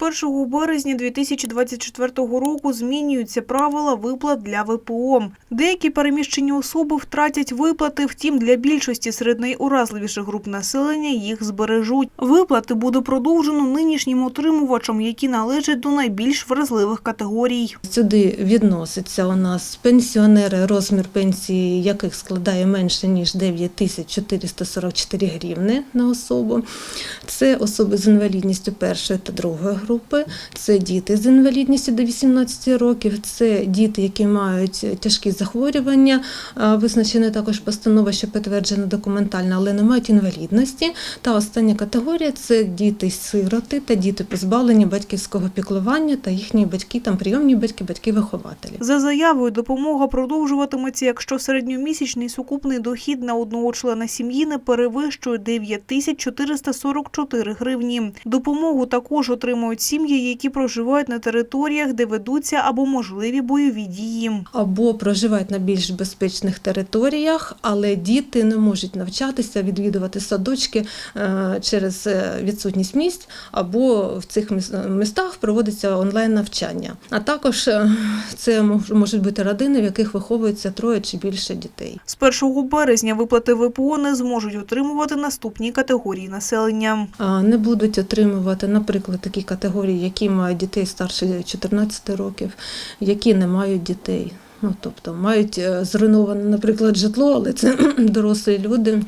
З 1 березня 2024 року змінюються правила виплат для ВПО. Деякі переміщені особи втратять виплати, втім для більшості серед найуразливіших груп населення їх збережуть. Виплати буде продовжено нинішнім отримувачам, які належать до найбільш вразливих категорій. Сюди відносяться у нас пенсіонери, розмір пенсії яких складає менше ніж 9 тисяч 444 гривни на особу. Це особи з інвалідністю першої та другої групи, це діти з інвалідністю до 18 років, це діти, які мають тяжкі захворювання, визначена також постанова, що підтверджена документально, але не мають інвалідності. Та остання категорія це діти-сироти та діти позбавлені батьківського піклування та їхні батьки, там прийомні батьки, батьки-вихователі. За заявою допомога продовжуватиметься, якщо середньомісячний сукупний дохід на одного члена сім'ї не перевищує 9 тисяч 444 гривні. Допомогу також отримують сім'ї, які проживають на територіях, де ведуться або можливі бойові дії. або проживають на більш безпечних територіях, але діти не можуть навчатися, відвідувати садочки е, через е, відсутність місць, або в цих містах проводиться онлайн навчання. А також е, це можуть бути родини, в яких виховується троє чи більше дітей. З 1 березня виплати ВПО не зможуть отримувати наступні категорії населення. Не будуть отримувати, наприклад, такі категорії, які мають дітей старше 14 років, які не мають дітей. Ну, тобто мають е, зруйноване, наприклад, житло, але це дорослі люди.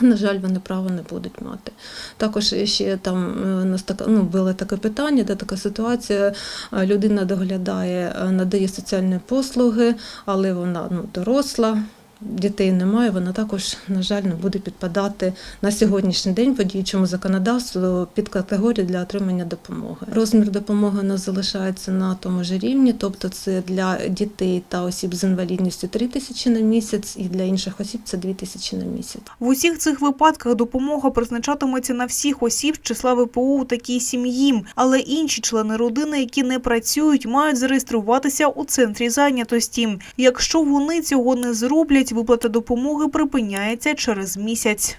На жаль, вони права не будуть мати. Також ще там е, у нас така ну було таке питання, де така ситуація. е, Людина доглядає, надає соціальні послуги, але вона ну доросла. Дітей немає, вона також, на жаль, не буде підпадати на сьогоднішній день по діючому законодавству під категорію для отримання допомоги. Розмір допомоги нас залишається на тому ж рівні, тобто це для дітей та осіб з інвалідністю 3 тисячі на місяць, і для інших осіб це 2 тисячі на місяць. В усіх цих випадках допомога призначатиметься на всіх осіб з числа ВПО у такій сім'ї, але інші члени родини, які не працюють, мають зареєструватися у центрі зайнятості. Якщо вони цього не зроблять, виплата допомоги припиняється через місяць.